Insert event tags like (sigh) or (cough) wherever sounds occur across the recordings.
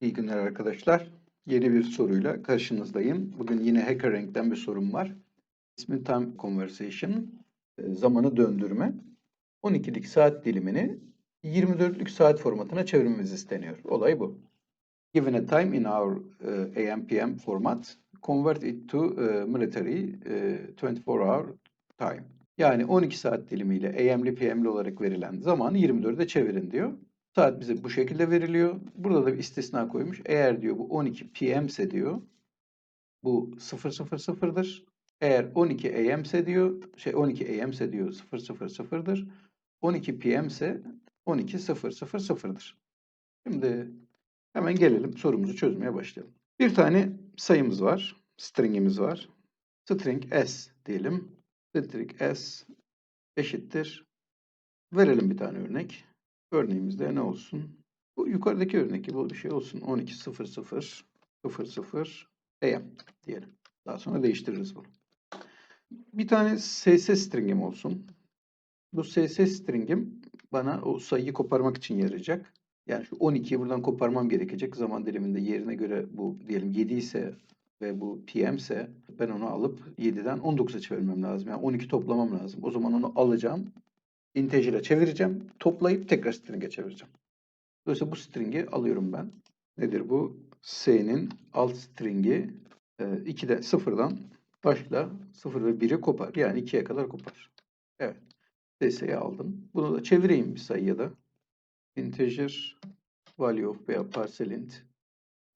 İyi günler arkadaşlar. Yeni bir soruyla karşınızdayım. Bugün yine HackerRank'ten bir sorum var. İsmi Time Conversation. e, Zamanı döndürme. 12'lik saat dilimini 24'lük saat formatına çevirmemiz isteniyor. Olay bu. Given a time in our uh, AM/PM format, convert it to uh, military uh, 24 hour time. Yani 12 saat dilimiyle AM'li PM'li olarak verilen zamanı 24'e çevirin diyor. Saat bize bu şekilde veriliyor. Burada da bir istisna koymuş. Eğer diyor bu 12 PM ise diyor bu 000'dır. Eğer 12 AM ise diyor şey 12 AM ise diyor 000'dır. 12 PM ise 12 000'dır. Şimdi hemen gelelim sorumuzu çözmeye başlayalım. Bir tane sayımız var. String'imiz var. String S diyelim. String S eşittir. Verelim bir tane örnek. Örneğimizde ne olsun? Bu yukarıdaki örnek gibi bir şey olsun. 12.00 00 AM diyelim. Daha sonra değiştiririz bunu. Bir tane SS string'im olsun. Bu SS string'im bana o sayıyı koparmak için yarayacak. Yani şu 12'yi buradan koparmam gerekecek. Zaman diliminde yerine göre bu diyelim 7 ise ve bu PM ise ben onu alıp 7'den 19'a çevirmem lazım. Yani 12 toplamam lazım. O zaman onu alacağım. Integer'e çevireceğim. Toplayıp tekrar string'e çevireceğim. Dolayısıyla bu string'i alıyorum ben. Nedir bu? S'nin alt string'i 2'de 0'dan başla 0 ve 1'i kopar. Yani 2'ye kadar kopar. Evet. SS'yi aldım. Bunu da çevireyim bir sayıya da. Integer value of veya parcel int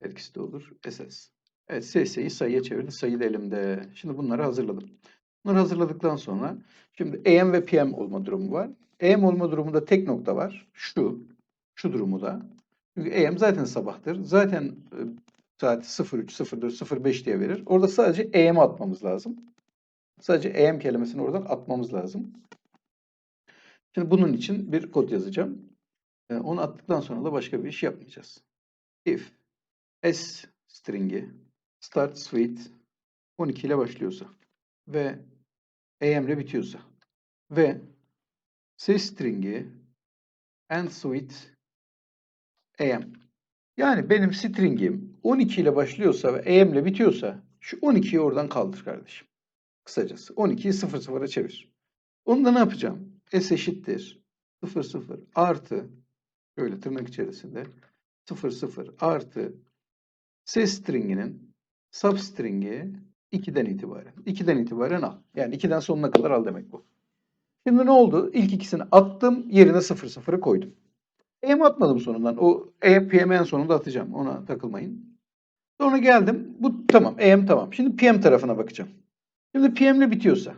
her ikisi de olur. SS. Evet SS'yi sayıya çevirdi. Sayı da elimde. Şimdi bunları hazırladım. Bunları hazırladıktan sonra şimdi AM ve PM olma durumu var. AM olma durumunda tek nokta var. Şu. Şu durumu da. Çünkü AM zaten sabahtır. Zaten e, saat 03, 04, 05 diye verir. Orada sadece AM'ı atmamız lazım. Sadece AM kelimesini oradan atmamız lazım. Şimdi bunun için bir kod yazacağım. E, onu attıktan sonra da başka bir iş yapmayacağız. If S string'i start suite 12 ile başlıyorsa ve AM ile bitiyorsa ve C string'i end suite AM. Yani benim string'im 12 ile başlıyorsa ve AM ile bitiyorsa şu 12'yi oradan kaldır kardeşim. Kısacası 12'yi 00'a çevir. Onu da ne yapacağım? S eşittir 00 artı şöyle tırnak içerisinde 00 artı C string'inin substring'i 2'den itibaren. 2'den itibaren al. Yani 2'den sonuna kadar al demek bu. Şimdi ne oldu? İlk ikisini attım, yerine 00'ı koydum. EM atmadım sonundan. O E, PM sonunda atacağım. Ona takılmayın. Sonra geldim. Bu tamam. EM tamam. Şimdi PM tarafına bakacağım. Şimdi PM'le bitiyorsa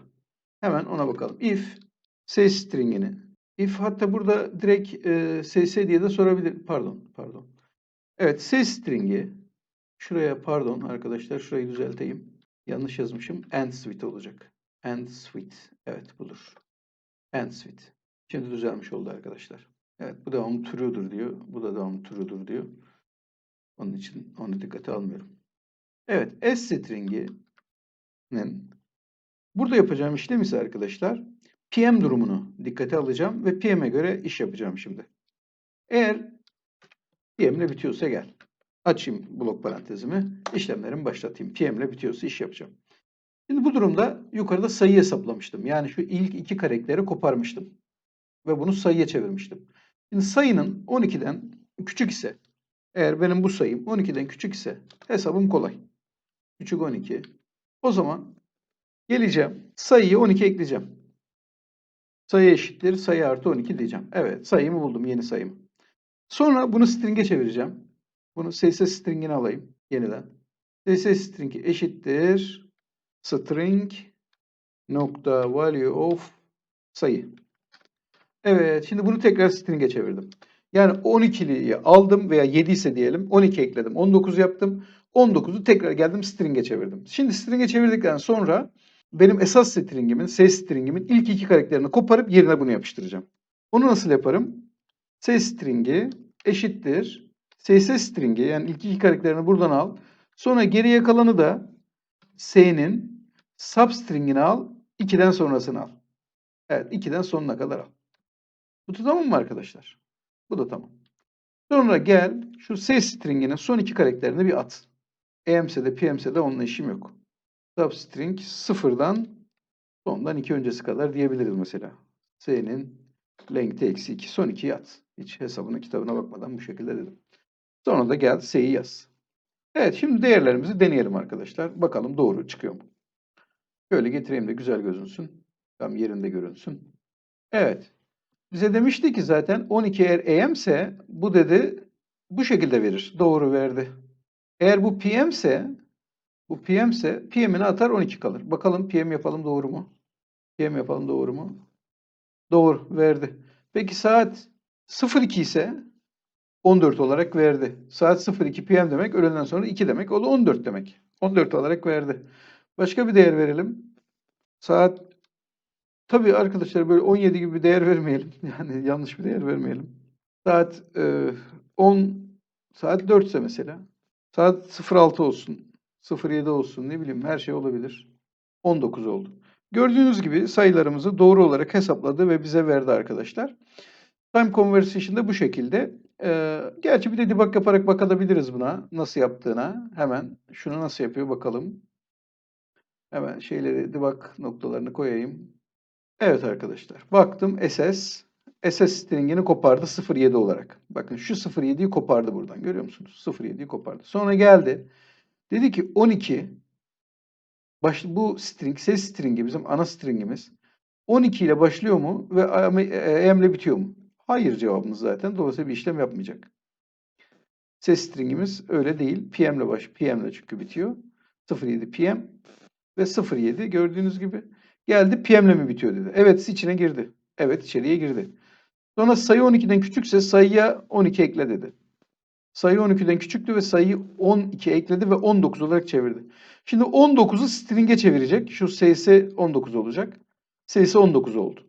hemen ona bakalım. If C string'ini if hatta burada direkt e, SS diye de sorabilir. Pardon, pardon. Evet, C string'i şuraya pardon arkadaşlar şurayı düzelteyim. Yanlış yazmışım. End suite olacak. End suite. Evet budur. End suite. Şimdi düzelmiş oldu arkadaşlar. Evet bu devamlı true'dur diyor. Bu da devamlı true'dur diyor. Onun için onu dikkate almıyorum. Evet S string'inin burada yapacağım işlem ise arkadaşlar PM durumunu dikkate alacağım ve PM'e göre iş yapacağım şimdi. Eğer PM ile bitiyorsa gel. Açayım blok parantezimi. işlemlerimi başlatayım. PM ile bitiyorsa iş yapacağım. Şimdi bu durumda yukarıda sayı hesaplamıştım. Yani şu ilk iki karakteri koparmıştım. Ve bunu sayıya çevirmiştim. Şimdi sayının 12'den küçük ise, eğer benim bu sayım 12'den küçük ise hesabım kolay. Küçük 12. O zaman geleceğim, sayıyı 12 ekleyeceğim. Sayı eşittir, sayı artı 12 diyeceğim. Evet, sayımı buldum, yeni sayım. Sonra bunu string'e çevireceğim. Bunu CSS string'ini alayım yeniden. CSS string'i eşittir string nokta value of sayı. Evet, şimdi bunu tekrar string'e çevirdim. Yani 12'liyi aldım veya 7 ise diyelim 12 ekledim. 19 yaptım. 19'u tekrar geldim string'e çevirdim. Şimdi string'e çevirdikten sonra benim esas string'imin, C string'imin ilk iki karakterini koparıp yerine bunu yapıştıracağım. Onu nasıl yaparım? C string'i eşittir. CSS string'i yani ilk iki karakterini buradan al. Sonra geriye kalanı da C'nin substring'ini al. 2'den sonrasını al. Evet 2'den sonuna kadar al. Bu da tamam mı arkadaşlar? Bu da tamam. Sonra gel şu S stringinin son iki karakterini bir at. EMS'de PMS'de onunla işim yok. Substring sıfırdan sondan iki öncesi kadar diyebiliriz mesela. S'nin length'i eksi 2. Son 2'yi at. Hiç hesabına kitabına bakmadan bu şekilde dedim. Sonra da gel S'yi yaz. Evet şimdi değerlerimizi deneyelim arkadaşlar. Bakalım doğru çıkıyor mu? Şöyle getireyim de güzel gözünsün. Tam yerinde görünsün. Evet. Bize demişti ki zaten 12 eğer AM ise bu dedi bu şekilde verir. Doğru verdi. Eğer bu PM ise bu PM ise PM'ini atar 12 kalır. Bakalım PM yapalım doğru mu? PM yapalım doğru mu? Doğru verdi. Peki saat 02 ise 14 olarak verdi. Saat 02 PM demek öğleden sonra 2 demek. O da 14 demek. 14 olarak verdi. Başka bir değer verelim. Saat tabii arkadaşlar böyle 17 gibi bir değer vermeyelim. (laughs) Yani yanlış bir değer vermeyelim. Saat e, 10 saat 4 ise mesela. Saat 06 olsun. 07 olsun ne bileyim her şey olabilir. 19 oldu. Gördüğünüz gibi sayılarımızı doğru olarak hesapladı ve bize verdi arkadaşlar. Time Conversation'da bu şekilde. Gerçi bir de debug yaparak bakabiliriz buna. Nasıl yaptığına. Hemen şunu nasıl yapıyor bakalım. Hemen şeyleri debug noktalarını koyayım. Evet arkadaşlar. Baktım SS. SS stringini kopardı 07 olarak. Bakın şu 07'yi kopardı buradan. Görüyor musunuz? 07'yi kopardı. Sonra geldi. Dedi ki 12 baş, bu string, ses stringi bizim ana stringimiz 12 ile başlıyor mu ve AM ile bitiyor mu? Hayır cevabımız zaten. Dolayısıyla bir işlem yapmayacak. Ses stringimiz öyle değil. PM ile baş, PM ile çünkü bitiyor. 07 PM ve 07 gördüğünüz gibi geldi PM ile mi bitiyor dedi. Evet içine girdi. Evet içeriye girdi. Sonra sayı 12'den küçükse sayıya 12 ekle dedi. Sayı 12'den küçüktü ve sayıyı 12 ekledi ve 19 olarak çevirdi. Şimdi 19'u string'e çevirecek. Şu sayısı 19 olacak. Sayısı 19 oldu.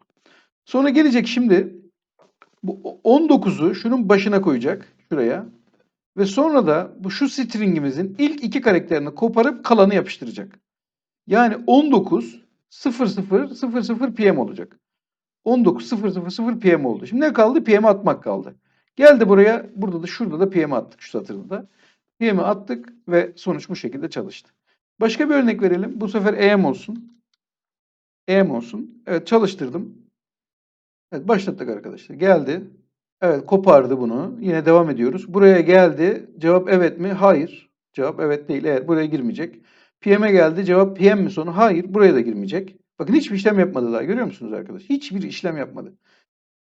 Sonra gelecek şimdi bu 19'u şunun başına koyacak şuraya. Ve sonra da bu şu stringimizin ilk iki karakterini koparıp kalanı yapıştıracak. Yani 19 00 00 PM olacak. 19 000 PM oldu. Şimdi ne kaldı? PM'i atmak kaldı. Geldi buraya. Burada da şurada da PM'i attık şu satırda da. PM'i attık ve sonuç bu şekilde çalıştı. Başka bir örnek verelim. Bu sefer EM olsun. EM olsun. Evet çalıştırdım. Evet başlattık arkadaşlar. Geldi. Evet kopardı bunu. Yine devam ediyoruz. Buraya geldi. Cevap evet mi? Hayır. Cevap evet değil. Evet buraya girmeyecek. PM'e geldi. Cevap PM mi sonu? Hayır. Buraya da girmeyecek. Bakın hiçbir işlem yapmadı daha. Görüyor musunuz arkadaşlar? Hiçbir işlem yapmadı.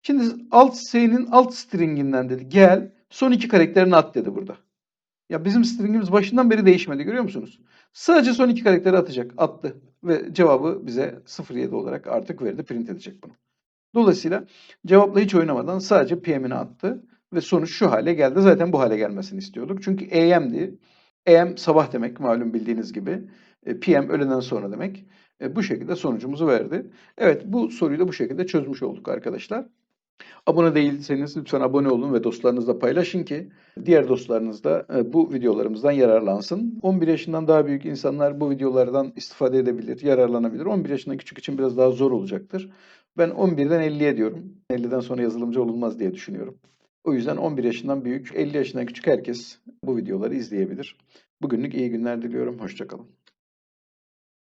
Şimdi alt S'nin alt stringinden dedi. Gel son iki karakterini at dedi burada. Ya bizim stringimiz başından beri değişmedi. Görüyor musunuz? Sadece son iki karakteri atacak. Attı. Ve cevabı bize 07 olarak artık verdi. Print edecek bunu. Dolayısıyla cevapla hiç oynamadan sadece PM'ini attı ve sonuç şu hale geldi. Zaten bu hale gelmesini istiyorduk. Çünkü AM'di. AM sabah demek malum bildiğiniz gibi. E, PM öğleden sonra demek. E, bu şekilde sonucumuzu verdi. Evet bu soruyu da bu şekilde çözmüş olduk arkadaşlar. Abone değilseniz lütfen abone olun ve dostlarınızla paylaşın ki diğer dostlarınız da e, bu videolarımızdan yararlansın. 11 yaşından daha büyük insanlar bu videolardan istifade edebilir, yararlanabilir. 11 yaşından küçük için biraz daha zor olacaktır. Ben 11'den 50'ye diyorum. 50'den sonra yazılımcı olunmaz diye düşünüyorum. O yüzden 11 yaşından büyük, 50 yaşından küçük herkes bu videoları izleyebilir. Bugünlük iyi günler diliyorum. Hoşçakalın.